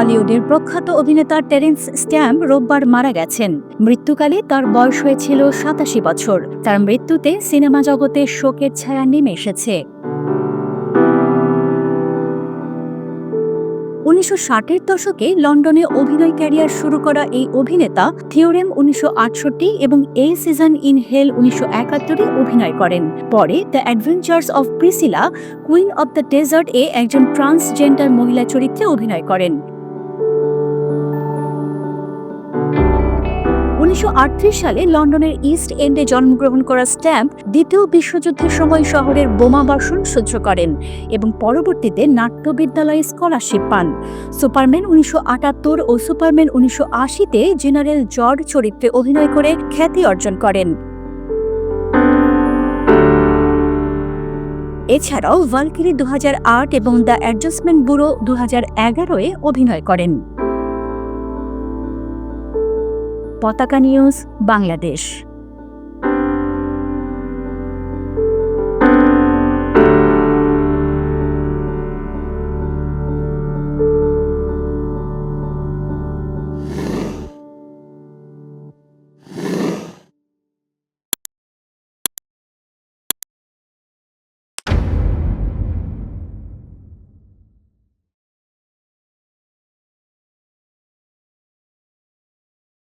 হলিউডের প্রখ্যাত অভিনেতা টেরেন্স স্ট্যাম্প রোববার মারা গেছেন। মৃত্যুকালে তার বয়স হয়েছিল সাতাশি বছর। তার মৃত্যুতে সিনেমা জগতে শোকের ছায়া নেমে এসেছে। উনিশশো ষাটের দশকে লন্ডনে অভিনয় ক্যারিয়ার শুরু করা এই অভিনেতা থিওরেম উনিশশো আটষট্টি এবং এ সিজন ইন হেল উনিশশো একাত্তরে অভিনয় করেন। পরে the adventures of Priscilla, queen of the desert এ একজন ট্রান্সজেন্ডার মহিলা চরিত্রে অভিনয় করেন। উনিশশো সালে লন্ডনের ইস্ট এন্ডে জন্মগ্রহণ করা স্ট্যাম্প দ্বিতীয় বিশ্বযুদ্ধের সময় শহরের বোমা বোমাবর্ষণ সহ্য করেন এবং পরবর্তীতে নাট্য বিদ্যালয়ে স্কলারশিপ পান। সুপারম্যান উনিশশো আটাত্তর ও সুপারম্যান উনিশশো আশিতে জেনারেল জর্জ চরিত্রে অভিনয় করে খ্যাতি অর্জন করেন। এছাড়াও ভালকিরি দু হাজার আট এবং দ্য অ্যাডজাস্টমেন্ট ব্যুরো দু হাজার অভিনয় করেন। পতাকা নিউজ বাংলাদেশ।